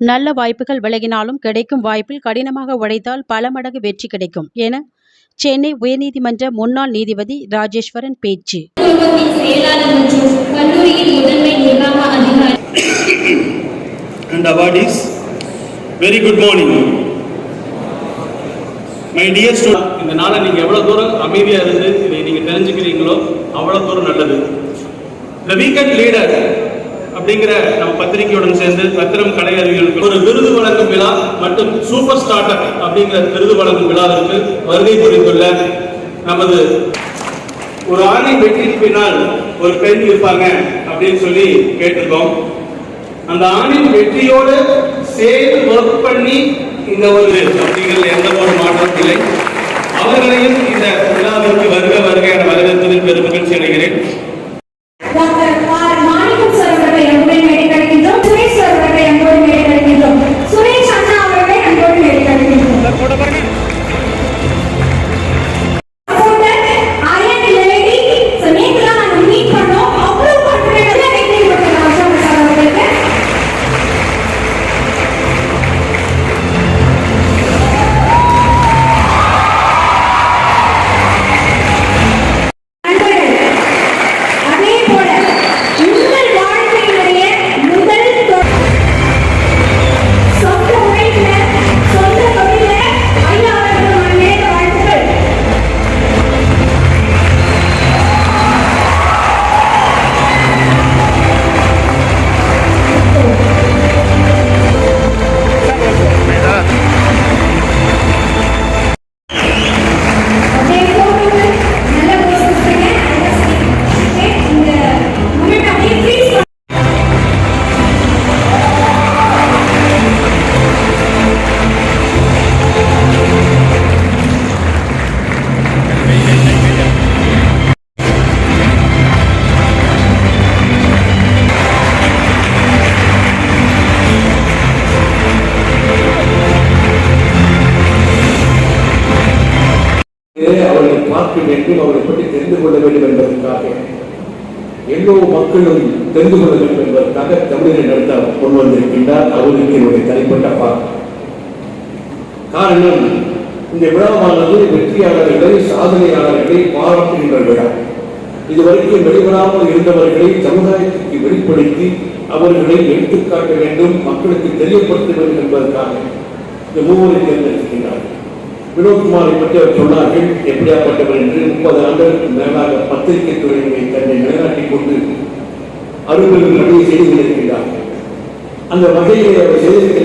நல்ல வாய்ப்புகள் விலகினாலும் கிடைக்கும் வாய்ப்பில் கடினமாக உழைத்தால் பல மடங்கு வெற்றி கிடைக்கும் என சென்னை உயர்நீதிமன்ற முன்னாள் நீதிபதி ராஜேஸ்வரன் பேச்சு. Very good morning. My dear student, இந்த நாளை நீங்கள் எவ்வளோ தூரம் அமைதியாக இருந்து இதை நீங்கள் தெரிஞ்சுக்கிறீங்களோ அவ்வளோ தூரம் நல்லது த வீக்கெண்ட் லீடர் அப்படிங்கிற நம்ம பத்திரிகையுடன் சேர்ந்து பத்திரம் கலை அறிவியலுக்கு ஒரு விருது வழங்கும் விழா மற்றும் சூப்பர் ஸ்டார்டர் அப்படிங்கிற விருது வழங்கும் விழாவிற்கு வருகை புரிந்துள்ள நமது ஒரு ஆணின் வெற்றிக்கு பின்னால் ஒரு பெண் இருப்பாங்க அப்படின்னு சொல்லி கேட்டிருக்கோம். அந்த ஆணின் வெற்றியோடு சேர்ந்து ஒர்க் பண்ணி இந்த ஒரு அப்படிங்கிற எந்த ஒரு மாற்றம் இல்லை. அவர்களையும் இந்த விழாவிற்கு வருக வருக அவர்களை பார்க்க வேண்டும் அவர்களை பற்றி தெரிந்து கொள்ள வேண்டும் என்பதற்காக. எல்லோ மக்களும் தெரிந்து கொள்ள வேண்டும் என்பதற்காக தமிழரை நடத்த கொண்டு வந்திருக்கின்றார் அவருக்கு என்னுடைய தனிப்பட்ட பார்க்க காரணம் இந்த விழாவானது வெற்றியாளர்களை சாதனையாளர்களை பாராட்டுகின்ற விழா. இதுவரைக்கும் வெளிவராமல் இருந்தவர்களை சமுதாயத்திற்கு வெளிப்படுத்தி அவர்களை எடுத்துக்காட்ட வேண்டும் மக்களுக்கு தெரியப்படுத்த வேண்டும் என்பதற்காக இந்த மூவரை தேர்ந்தெடுக்கின்றார்கள் வினோத்குமாரை பற்றி அவர் சொன்னார்கள் எப்படியாப்பட்டவர் என்று முப்பது ஆண்டுகளுக்கு மேலாக பத்திரிகை துறையினை தன்னை நிலைநாட்டிக் கொண்டு அலுவலர்கள் பணியை செய்து கொண்டிருக்கிறார்கள் அந்த வகையிலே அவர் செய்திருக்க